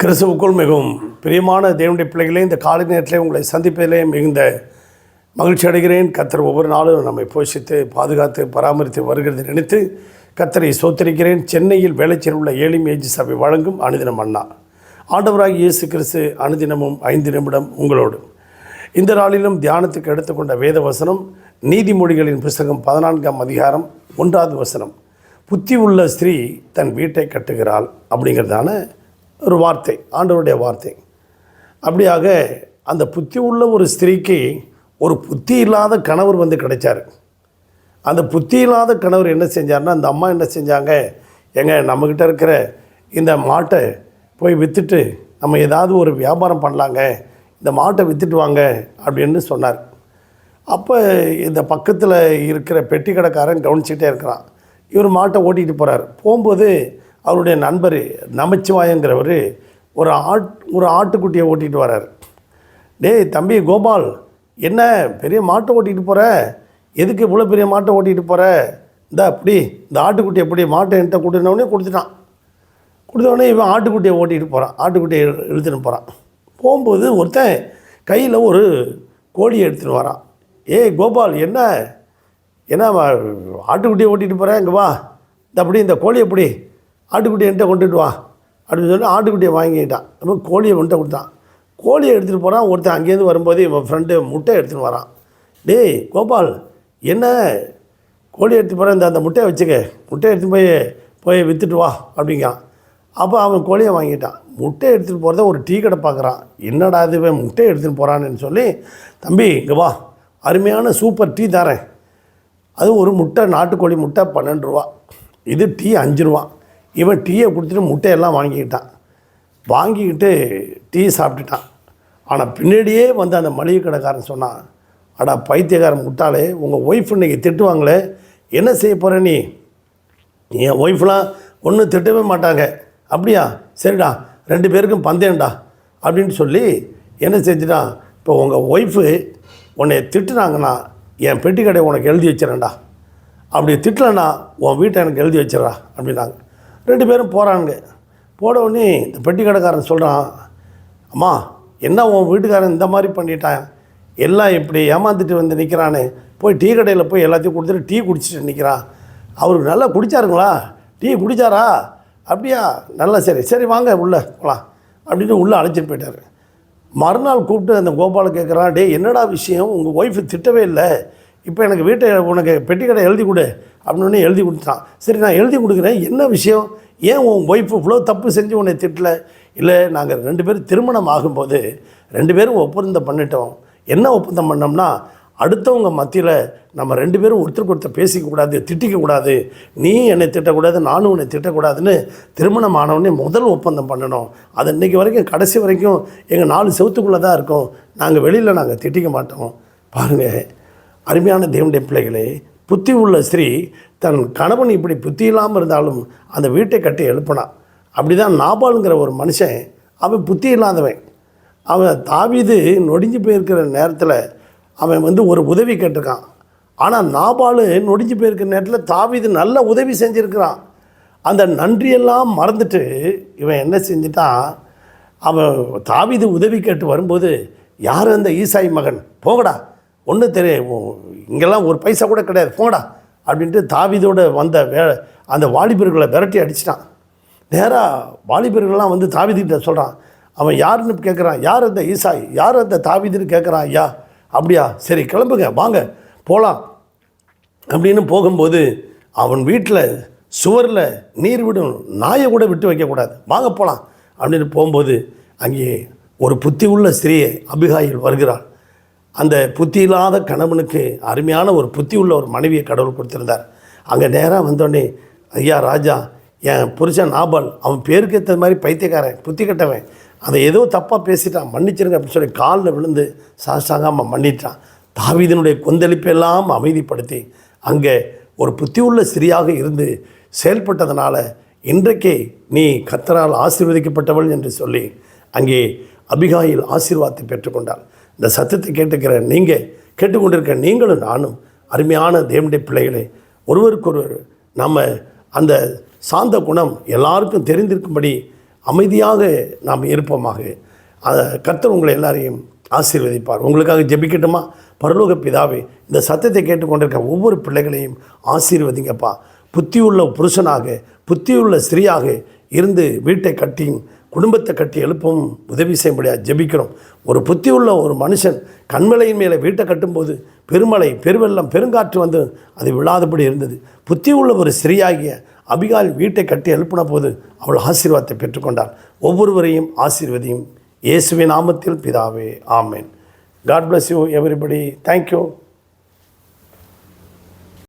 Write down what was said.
கிறிஸ்துவுக்குள் மிகவும் பிரியமான தேவனுடைய பிள்ளைகளே இந்த காலை நேரத்திலே உங்களை சந்திப்பதிலே மிகுந்த மகிழ்ச்சி அடைகிறேன். கத்தர் ஒவ்வொரு நாளும் நம்மை போஷித்து பாதுகாத்து பராமரித்து வருகிறது நினைத்து கத்தரை சோத்தரிக்கிறேன் சென்னையில் வேலைச்சேர் உள்ள ஏழி மேஜி சபை வழங்கும் அனுதினம் அண்ணா. ஆண்டவராகி இயேசு கிறிஸ்து அனுதினமும் ஐந்து நிமிடம் உங்களோடு. இந்த நாளிலும் தியானத்துக்கு எடுத்துக்கொண்ட வேத வசனம் நீதிமொழிகளின் புஸ்தகம் பதினான்காம் அதிகாரம் ஒன்றாவது வசனம். புத்தி உள்ள ஸ்திரீ தன் வீட்டை கட்டுகிறாள் அப்படிங்கிறதான ஒரு வார்த்தை ஆண்டவருடைய வார்த்தை. அப்படியாக அந்த புத்தி உள்ள ஒரு ஸ்திரீக்கு ஒரு புத்தி இல்லாத கணவர் வந்து கிடைச்சார். அந்த புத்தி இல்லாத கணவர் என்ன செஞ்சார்னா அந்த அம்மா என்ன செஞ்சாங்க எங்க நம்மக்கிட்ட இருக்கிற இந்த மாட்டை போய் விற்றுட்டு நம்ம ஏதாவது ஒரு வியாபாரம் பண்ணலாங்க இந்த மாட்டை விற்றுட்டு வாங்க அப்படின்னு சொன்னார். அப்போ இந்த பக்கத்தில் இருக்கிற பெட்டி கடைக்காரன் கவனிச்சிக்கிட்டே இருக்கிறான். இவர் மாட்டை ஓட்டிகிட்டு போகிறார் போகும்போது அவருடைய நண்பர் நமச்சிவாயங்கிறவர் ஒரு ஆட் ஒரு ஆட்டுக்குட்டியை ஓட்டிகிட்டு வரார். டேய் தம்பி கோபால் என்ன பெரிய மாட்டை ஓட்டிகிட்டு போகிற எதுக்கு இவ்வளோ பெரிய மாட்டை ஓட்டிகிட்டு போகிற இந்த அப்படி இந்த ஆட்டுக்குட்டி எப்படி மாட்டை என்கிட்ட கொடுத்தனோடனே கொடுத்துட்டான். கொடுத்தவொடனே இவன் ஆட்டுக்குட்டியை ஓட்டிகிட்டு போகிறான் ஆட்டுக்குட்டியை இழுத்துன்னு போகிறான் போகும்போது ஒருத்தன் கையில் ஒரு கோழியை எடுத்துன்னு வரான். ஏய் கோபால் என்ன? என்ன வ- ஆட்டுக்குட்டியை ஓட்டிகிட்டு போகிறேன் இங்கே வா. இந்த அப்படி இந்த கோழி எப்படி ஆட்டுக்குட்டியை என்கிட்ட கொண்டுட்டு வா. அப்படின்னு சொல்லி ஆட்டுக்குட்டியை வாங்கிக்கிட்டான். அப்புறம் கோழியை வந்துட்டு கொடுத்தான். கோழியை எடுத்துகிட்டு போகிறான் ஒருத்தன் அங்கேருந்து வரும்போது இவன் ஃப்ரெண்டு முட்டை எடுத்துகிட்டு வரான். டேய் கோபால் என்ன? கோழி எடுத்து போகிறேன் இந்த அந்த முட்டையை வச்சுக்க. முட்டையை எடுத்து போய் போய் விற்றுட்டு வா அப்படிங்கான் அப்போ அவன் கோழியை வாங்கிட்டான். முட்டை எடுத்துகிட்டு போகிறத ஒரு டீ கடை பார்க்குறான். என்னடா இது முட்டையை முட்டை எடுத்துகிட்டு போகிறான்னு சொல்லி தம்பி இங்கே வா. அருமையான சூப்பர் டீ தரேன். அது ஒரு முட்டை நாட்டுக்கோழி முட்டை பன்னெண்டு ரூபா. இது டீ அஞ்சு ரூபா. இவன் டீயை கொடுத்துட்டு முட்டையெல்லாம் வாங்கிக்கிட்டான். வாங்கிக்கிட்டு டீ சாப்பிட்டுட்டான். ஆனால் பின்னாடியே வந்து அந்த மளிகை கடைக்காரன் சொன்னான் அடா பைத்தியக்காரன் முட்டாளே உங்கள் ஒய்ஃப் இன்னைக்கு திட்டுவாங்களே என்ன செய்ய போகிற நீ? என் ஒய்ஃப்லாம் ஒன்றும் திட்டவே மாட்டாங்க. அப்படியா? சரிடா ரெண்டு பேருக்கும் பந்தயம்டா அப்படின்னு சொல்லி என்ன செஞ்சுட்டான் இப்போ உங்கள் ஒய்ஃபு உன்னை திட்டுனாங்கன்னா என் பெட்டி கடை உனக்கு எழுதி வச்சிடறேன்டா. அப்படி திட்டலைன்னா உன் வீட்டை எனக்கு எழுதி வச்சிடறா அப்படின்னாங்க. ரெண்டு பேரும் போகிறானுங்க போட உடனே இந்த பெட்டி கடைக்காரன் சொல்கிறான் அம்மா என்ன உன் வீட்டுக்காரன் இந்த மாதிரி பண்ணிட்டான்? எல்லாம் இப்படி ஏமாந்துட்டு வந்து நிற்கிறானே போய் டீ கடையில் போய் எல்லாத்தையும் கொடுத்துட்டு டீ குடிச்சிட்டு நிற்கிறான் அவருக்கு நல்லா குடிச்சாருங்களா? டீ குடிச்சாரா? அப்படியா? நல்லா சரி சரி வாங்க உள்ளே போகலாம் அப்படின்னு உள்ளே அழைச்சிட்டு போயிட்டார். மறுநாள் கூப்பிட்டு அந்த கோபாலை கேட்குறான் டே என்னடா விஷயம்? உங்கள் ஒய்ஃபு திட்டவே இல்லை. இப்போ எனக்கு வீட்டை உனக்கு பெட்டி கடை எழுதி கொடு அப்படின்னு எழுதி கொடுத்தான். சரி நான் எழுதி கொடுக்குறேன். என்ன விஷயம்? ஏன் உன் ஒய்ஃபு இவ்வளோ தப்பு செஞ்சு உன்னை திட்டல? இல்லை நாங்கள் ரெண்டு பேரும் திருமணம் ஆகும்போது ரெண்டு பேரும் ஒப்பந்தம் பண்ணிட்டோம். என்ன ஒப்பந்தம் பண்ணோம்னா அடுத்தவங்க மத்தியில் நம்ம ரெண்டு பேரும் ஒருத்தருக்கு ஒருத்தர் பேசிக்கக்கூடாது திட்டிக்கக்கூடாது. நீ என்னை திட்டக்கூடாது நானும் உன்னை திட்டக்கூடாதுன்னு திருமணம் ஆனவுடனே முதல் ஒப்பந்தம் பண்ணணும். அது இன்றைக்கி வரைக்கும் கடைசி வரைக்கும் எங்கள் நாலு செவத்துக்குள்ளே தான் இருக்கும். நாங்கள் வெளியில் நாங்கள் திட்டிக்க மாட்டோம். பாருங்கள் அருமையான தேவனுடைய பிள்ளைகளே புத்தி உள்ள ஸ்திரீ தன் கணவன் இப்படி புத்தி இல்லாமல் இருந்தாலும் அந்த வீட்டை கட்டி எழுப்பினான் அப்படி தான் நாபாலுங்கிற ஒரு மனுஷன் அவன் புத்தி இல்லாதவன். அவன் தாவிது நொடிஞ்சு போயிருக்கிற நேரத்தில் அவன் வந்து ஒரு உதவி கேட்டிருக்கான். ஆனால் நாபாலு நொடிஞ்சு போயிருக்கிற நேரத்தில் தாவிது நல்ல உதவி செஞ்சுருக்கிறான். அந்த நன்றியெல்லாம் மறந்துட்டு இவன் என்ன செஞ்சிட்டான் அவன் தாவீது உதவி கேட்டு வரும்போது யார் அந்த ஈசாய் மகன்? போகடா ஒன்றும் தெரியும் இங்கெல்லாம் ஒரு பைசா கூட கிடையாது. போடா அப்படின்ட்டு தாவிதோடு வந்த வே அந்த வாலிபர்களை விரட்டி அடிச்சிட்டான். நேராக வாலிபர்கள்லாம் வந்து தாவிதிட்ட சொல்கிறான் அவன் யாருன்னு கேட்குறான் யார் அந்த ஈசாய் யார் அந்த தாவிதுன்னு கேட்குறான் ஐயா? அப்படியா? சரி கிளம்புங்க வாங்க போகலாம் அப்படின்னு போகும்போது அவன் வீட்டில் சுவரில் நீர் விடும் நாயை கூட விட்டு வைக்கக்கூடாது வாங்க போகலாம் அப்படின்னு போகும்போது அங்கே ஒரு புத்தி உள்ள ஸ்திரீயை அபிகாயில் வருகிறாள். அந்த புத்தி இல்லாத கணவனுக்கு அருமையான ஒரு புத்தி உள்ள ஒரு மனைவியை கடவுள் கொடுத்துருந்தார். அங்கே நேராக வந்தோடனே ஐயா ராஜா என் புருஷன் நாபால் அவன் பேருக்கு ஏற்ற மாதிரி பைத்தியக்காரன் புத்தி கட்டவன். அதை ஏதோ தப்பாக பேசிட்டான் மன்னிச்சிருங்க அப்படின்னு சொல்லி காலில் விழுந்து சாஸ்தாங்காமல் மன்னிட்டான். தாவிதனுடைய கொந்தளிப்பெல்லாம் அமைதிப்படுத்தி அங்கே ஒரு புத்தி உள்ள ஸ்திரியாக இருந்து செயல்பட்டதனால இன்றைக்கே நீ கத்தரால் ஆசீர்வதிக்கப்பட்டவள் என்று சொல்லி அங்கே அபிகாயில் ஆசீர்வாதத்தை பெற்றுக்கொண்டாள். இந்த சத்தத்தை கேட்டுக்கிற நீங்கள் கேட்டுக்கொண்டிருக்க நீங்களும் நானும் அருமையான தேவனுடைய பிள்ளைகளே ஒருவருக்கொருவர் நம்ம அந்த சாந்த குணம் எல்லாருக்கும் தெரிந்திருக்கும்படி அமைதியாக நாம் இருப்போமாக. அதை கர்த்தர் உங்களை எல்லாரையும் ஆசீர்வதிப்பார். உங்களுக்காக ஜெபிக்கட்டுமா? பரலோக பிதாவே இந்த சத்தத்தை கேட்டுக்கொண்டிருக்க ஒவ்வொரு பிள்ளைகளையும் ஆசீர்வதிங்கப்பா. புத்தியுள்ள புருஷனாக புத்தியுள்ள ஸ்திரீயாக இருந்து வீட்டை கட்டியும் குடும்பத்தை கட்டி எழுப்பவும் உதவி செய்யும்படியாக ஜெபிக்கிறோம். ஒரு புத்தி உள்ள ஒரு மனுஷன் கண்மலையின் மேலே வீட்டை கட்டும்போது பெருமலை பெருவெள்ளம் பெருங்காற்று வந்து அது விழாதபடி இருந்தது. புத்தி உள்ள ஒரு சிறியாகிய அபிகால் வீட்டை கட்டி எழுப்பின போது அவள் ஆசீர்வாதத்தை பெற்றுக்கொண்டாள். ஒவ்வொருவரையும் ஆசீர்வதியும். இயேசுவின் நாமத்தில் பிதாவே ஆமேன். God bless you everybody thank you